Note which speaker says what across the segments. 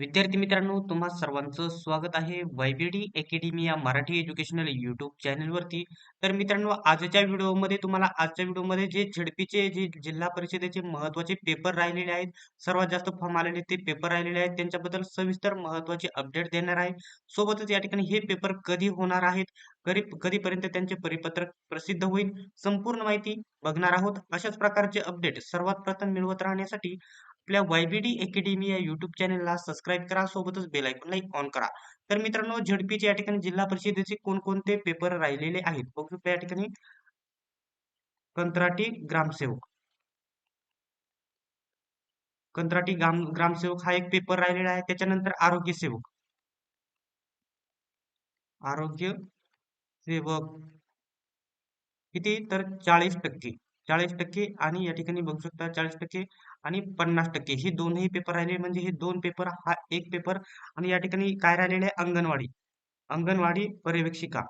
Speaker 1: विद्यार्थी मित्रांनो तुम्हा सर्वांचं स्वागत आहे वायबीडी अकॅडमी या मराठी एज्युकेशनल युट्यूब चॅनलवरती. तर मित्रांनो आजच्या व्हिडिओमध्ये तुम्हाला आजच्या व्हिडिओमध्ये जे झडपीचे जे जिल्हा परिषदेचे महत्त्वाचे पेपर राहिलेले आहेत सर्वात जास्त फॉर्म आलेले ते पेपर राहिलेले आहेत त्यांच्याबद्दल सविस्तर महत्त्वाचे अपडेट देणार आहे. सोबतच या ठिकाणी हे पेपर कधी होणार आहेत कधी कधीपर्यंत त्यांचे परिपत्रक प्रसिद्ध होईल संपूर्ण माहिती बघणार आहोत. अशाच प्रकारचे अपडेट सर्वात प्रथम मिळवत राहण्यासाठी आपल्या वायबीडी अकॅडमी या युट्यूब चॅनलला सबस्क्राईब करा सोबतच बेल आयकॉनला ऑन करा. तर मित्रांनो झडपीचे या ठिकाणी जिल्हा परिषदेचे कोणकोणते पेपर राहिलेले आहेत? बघू शकता या ठिकाणी. कंत्राटी ग्रामसेवक. कंत्राटी ग्राम ग्रामसेवक हा एक पेपर राहिलेला आहे. त्याच्यानंतर आरोग्य सेवक. आरोग्य सेवक. किती? तर चाळीस टक्के. चाळीस टक्के आणि या ठिकाणी बघू शकता चाळीस टक्के आणि पन्नास टक्के. ही दोनही पेपर राहिले म्हणजे हे दोन पेपर हा एक पेपर आणि या ठिकाणी काय राहिलेले आहे? अंगणवाडी. अंगणवाडी पर्यवेक्षिका.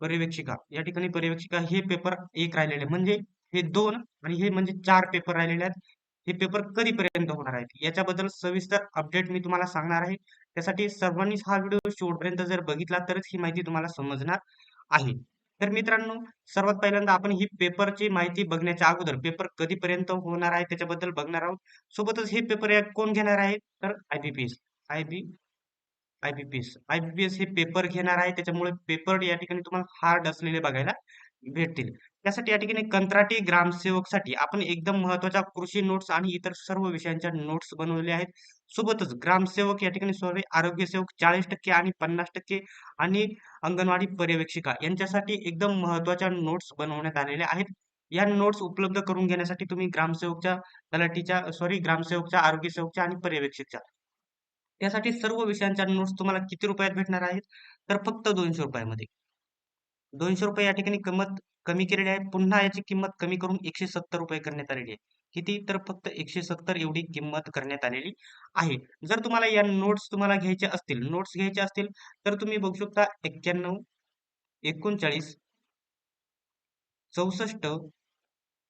Speaker 1: पर्यवेक्षिका. या ठिकाणी पर्यवेक्षिका हे पेपर एक राहिलेले म्हणजे हे दोन आणि हे म्हणजे चार पेपर राहिलेले आहेत. हे पेपर कधीपर्यंत होणार आहेत? याच्याबद्दल सविस्तर अपडेट मी तुम्हाला सांगणार आहे. त्यासाठी सर्वांनीच हा व्हिडिओ शेवटपर्यंत जर बघितला तरच ही माहिती तुम्हाला समजणार आहे. तर मित्रांनो सर्वात पहिल्यांदा आपण ही पेपरची माहिती बघण्याच्या अगोदर पेपर कधीपर्यंत होणार आहे त्याच्याबद्दल बघणार आहोत. सोबतच हे पेपर कोण घेणार आहे? तर आयबीपीएस आयबी आयबीपीएस आयबीपीएस हे पेपर घेणार आहे. त्याच्यामुळे पेपर या ठिकाणी तुम्हाला हार्ड असलेले बघायला भेटतील. त्यासाठी या ठिकाणी कंत्राटी ग्रामसेवकसाठी आपण एकदम महत्त्वाच्या कृषी नोट्स आणि इतर सर्व विषयांच्या नोट्स बनवले आहेत. सोबतच ग्रामसेवक या ठिकाणी सॉरी आरोग्य सेवक चाळीस टक्के आणि पन्नास टक्के आणि अंगणवाडी पर्यवेक्षिका यांच्यासाठी एकदम महत्त्वाच्या नोट्स बनवण्यात आलेल्या आहेत. या नोट्स उपलब्ध करून घेण्यासाठी तुम्ही ग्रामसेवकच्या तलाठीच्या सॉरी ग्रामसेवकच्या आरोग्य सेवकच्या आणि पर्यवेक्षकच्या. त्यासाठी सर्व विषयांच्या नोट्स तुम्हाला किती रुपयात भेटणार आहेत? तर फक्त दोनशे रुपयामध्ये. दोनशे रुपये या ठिकाणी किंमत कमी केलेली आहे. पुन्हा याची किंमत कमी करून एकशे सत्तर रुपये करण्यात आलेली आहे. किती? तर फक्त एकशे सत्तर एवढी किंमत करण्यात आलेली आहे. जर तुम्हाला या नोट्स तुम्हाला घ्यायचे असतील नोट्स घ्यायचे असतील तर तुम्ही बघू शकता एक्क्याण्णव एकोणचाळीस चौसष्ट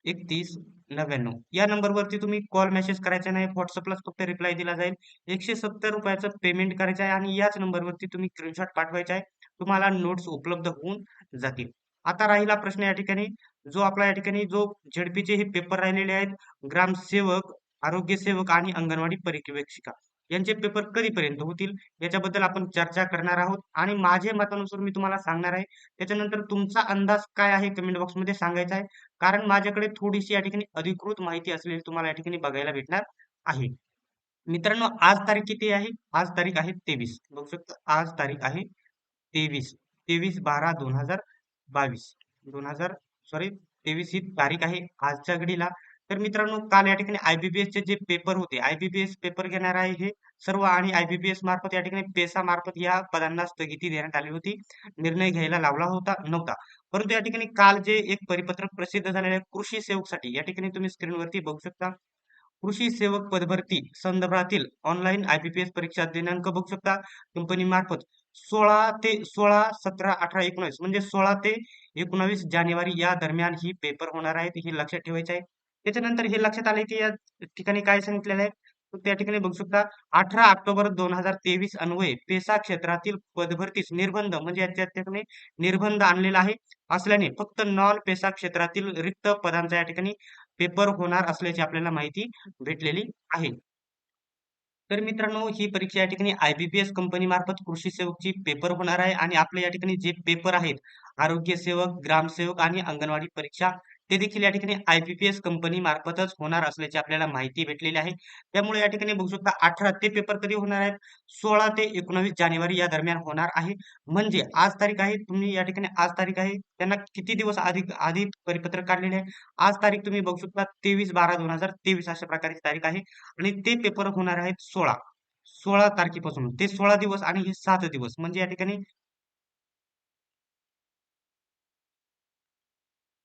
Speaker 1: एकतीस नव्याण्णव. या नंबरवरती तुम्ही कॉल मेसेज करायचा नाही. व्हॉट्सअपलाच फक्त रिप्लाय दिला जाईल. एकशे सत्तर रुपयाचं पेमेंट करायचं आहे आणि याच नंबरवरती तुम्ही स्क्रीनशॉट पाठवायचा आहे. तुम्हाला नोट्स उपलब्ध होऊन जातील. आता राहिला प्रश्न या ठिकाणी. जो आपला या ठिकाणी जो झेडपीचे हे पेपर राहिलेले आहेत ग्रामसेवक आरोग्य सेवक आणि अंगणवाडी परिवेक्षिका यांचे पेपर कधीपर्यंत होतील? याच्याबद्दल आपण चर्चा करणार आहोत. आणि माझे मतानुसार मी तुम्हाला सांगणार आहे त्याच्यानंतर तुमचा अंदाज काय आहे कमेंट बॉक्समध्ये सांगायचा आहे. कारण माझ्याकडे थोडीशी या ठिकाणी अधिकृत माहिती असलेली तुम्हाला या ठिकाणी बघायला भेटणार आहे. मित्रांनो आज तारीख किती आहे? आज तारीख आहे तेवीस. बघू शकतो आज तारीख आहे तेवीस तेवीस बारा दोन हजार बावीस. दोन हजार सॉरी तेवीस ही तारीख आहे आजच्या घडीला. तर मित्रांनो काल या ठिकाणी आयबीपीएस चे जे पेपर होते आयबीबीएस पेपर घेणार आहे हे सर्व आणि आयबीपीएस मार्फत या ठिकाणी पेसा मार्फत या पदांना स्थगिती देण्यात आली होती. निर्णय घ्यायला लावला होता नव्हता. परंतु या ठिकाणी काल जे एक परिपत्रक प्रसिद्ध झालेले कृषी कृषी सेवकसाठी या ठिकाणी तुम्ही स्क्रीनवरती बघू शकता. कृषी सेवक पदभरती संदर्भातील ऑनलाईन आयबीपीएस परीक्षा दिनांक बघू शकता. कंपनी मार्फत सोळा ते सोळा सतरा अठरा एकोणावीस म्हणजे सोळा ते एकोणावीस जानेवारी या दरम्यान ही पेपर होणार आहेत हे लक्षात ठेवायचं आहे. त्याच्यानंतर हे लक्षात आले की या ठिकाणी काय सांगितलेलं आहे? त्या ठिकाणी बघू शकता अठरा ऑक्टोबर दोन हजार तेवीस अन्वये पेसा क्षेत्रातील पदभरतीस निर्बंध म्हणजे या ठिकाणी निर्बंध आणलेला आहे. असल्याने फक्त नॉन पेसा क्षेत्रातील रिक्त पदांचा या ठिकाणी पेपर होणार असल्याची आपल्याला माहिती भेटलेली आहे. तर मित्रांनो ही परीक्षा या ठिकाणी आयबीपीएस कंपनी मार्फत कृषी सेवकची पेपर होणार आहे. आणि आपले या ठिकाणी जे पेपर आहेत आरोग्य सेवक ग्रामसेवक आणि अंगणवाडी परीक्षा ते देखील या ठिकाणी आयपीपीएस कंपनी मार्फतच होणार असल्याची आपल्याला माहिती भेटलेली आहे. त्यामुळे या ठिकाणी बघू शकता अठरा ते पेपर कधी होणार आहेत? सोळा ते एकोणावीस जानेवारी या दरम्यान होणार आहे. म्हणजे आज तारीख आहे तुम्ही या ठिकाणी आज तारीख आहे त्यांना किती दिवस आधी आधी परिपत्रक काढलेले आहे? आज तारीख तुम्ही बघू शकता तेवीस बारा दोन हजार तेवीस अशा प्रकारची तारीख आहे. आणि ते पेपर होणार आहेत सोळा. सोळा तारखेपासून ते सोळा दिवस आणि हे सात दिवस. म्हणजे या ठिकाणी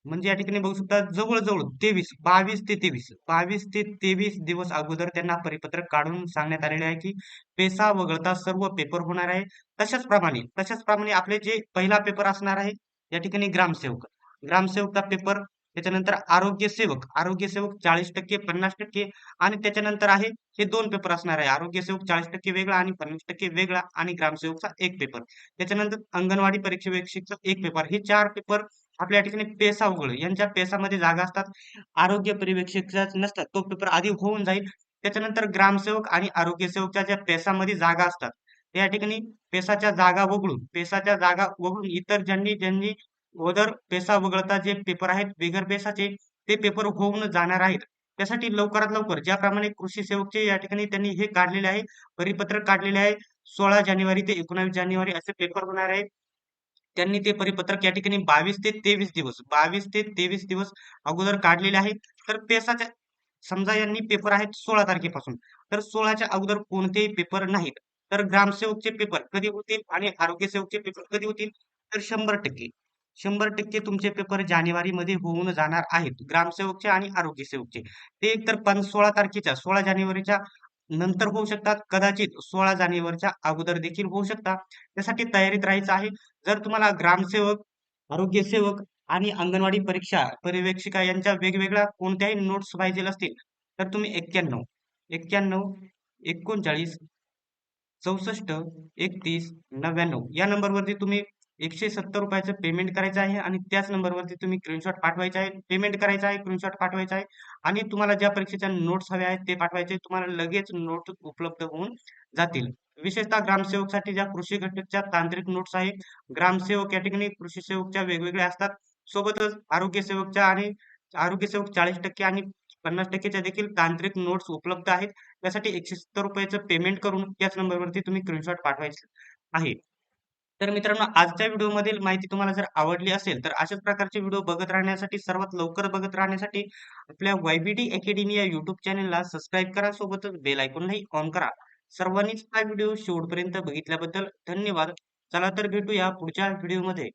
Speaker 1: म्हणजे या ठिकाणी बघू शकता जवळजवळ तेवीस बावीस ते तेवीस बावीस ते तेवीस दिवस अगोदर त्यांना परिपत्रक काढून सांगण्यात आलेले आहे की पेसा वगळता सर्व पेपर होणार आहे. तशाच प्रमाणे तशाच प्रमाणे आपले जे पहिला पेपर असणार आहे या ठिकाणी ग्रामसेवक. ग्रामसेवकचा पेपर त्याच्यानंतर आरोग्य सेवक आरोग्य सेवक चाळीस टक्के पन्नास टक्के आणि त्याच्यानंतर आहे हे दोन पेपर असणार आहे. आरोग्य सेवक चाळीस टक्के वेगळा आणि पन्नास टक्के वेगळा आणि ग्रामसेवकचा एक पेपर त्याच्यानंतर अंगणवाडी परीक्षेचा एक पेपर हे चार पेपर आपल्या ठिकाणी पेसा उघड यांच्या पेसामध्ये जागा असतात आरोग्य पर्यवेक्षकच्या नसतात तो पेपर आधी होऊन जाईल. त्याच्यानंतर ग्रामसेवक आणि आरोग्य सेवकच्या ज्या पेसामध्ये जागा असतात त्या ठिकाणी पेसाच्या जागा वगळून पेसाच्या जागा वगळून इतर ज्यांनी ज्यांनी अगोदर पेसा वगळता जे पेपर आहेत बिगर पेसाचे ते पेपर होऊन जाणार आहेत. त्यासाठी लवकरात लवकर ज्याप्रमाणे कृषी सेवकचे या ठिकाणी त्यांनी हे काढलेले आहे परिपत्रक काढलेले आहे सोळा जानेवारी ते एकोणावीस जानेवारी असे पेपर होणार आहेत. त्यांनी ते परिपत्रक या ठिकाणी बावीस ते तेवीस दिवस बावीस ते तेवीस दिवस अगोदर काढलेले आहेत. तर पेसाच्या समजा यांनी पेपर आहेत सोळा तारखेपासून तर सोळाच्या अगोदर कोणतेही पेपर नाहीत. तर ग्रामसेवकचे पेपर कधी होतील आणि आरोग्य सेवकचे पेपर कधी होतील? तर शंभर टक्के. शंभर टक्के तुमचे पेपर जानेवारीमध्ये होऊन जाणार आहेत. ग्रामसेवकचे आणि आरोग्य सेवकचे ते एकतर पण सोळा तारखेच्या सोळा जानेवारीच्या नंतर होऊ शकतात कदाचित सोळा जानेवारीच्या अगोदर देखील होऊ शकतात. त्यासाठी तयारीत राहायचं आहे. जर तुम्हाला ग्रामसेवक आरोग्य सेवक आणि अंगणवाडी परीक्षा पर्यवेक्षिका यांच्या वेगवेगळ्या कोणत्याही नोट्स पाहिजे असतील तर तुम्ही एक्क्याण्णव एक्क्याण्णव एकोणचाळीस चौसष्ट एकतीस नव्याण्णव या नंबरवरती तुम्ही एकशे सत्तर रुपयाचं पेमेंट करायचं आहे आणि त्याच नंबरवरती तुम्ही स्क्रीनशॉट पाठवायचा आहे. पेमेंट करायचं आहे स्क्रीनशॉट पाठवायचा आहे. आणि तुम्हाला ज्या परीक्षेच्या नोट्स हव्या आहेत ते पाठवायचे तुम्हाला लगेच नोट उपलब्ध होऊन जातील. विशेषतः ग्रामसेवकसाठी ज्या कृषी घटकच्या तांत्रिक नोट्स आहेत ग्रामसेवक या ठिकाणी कृषी सेवकच्या वेगवेगळ्या असतात. सोबतच आरोग्य सेवकच्या आणि आरोग्य सेवक चाळीस टक्के आणि पन्नास टक्केच्या देखील तांत्रिक नोट्स उपलब्ध आहेत. त्यासाठी एकशे सत्तर रुपयाचं पेमेंट करून त्याच नंबरवरती तुम्ही स्क्रीनशॉट पाठवायचे आहे. तर मित्रांनो आजच्या व्हिडिओमधील माहिती तुम्हाला जर आवडली असेल तर अशाच प्रकारचे व्हिडिओ बघत राहण्यासाठी सर्वात लवकर बघत राहण्यासाठी आपल्या वायबीडी अकॅडमी या युट्यूब चॅनलला सबस्क्राईब करा. सोबतच बेल आयकॉनलाही ऑन करा. सर्वांनीच हा व्हिडिओ शेवटपर्यंत बघितल्याबद्दल धन्यवाद. चला तर भेटूया पुढच्या व्हिडिओमध्ये.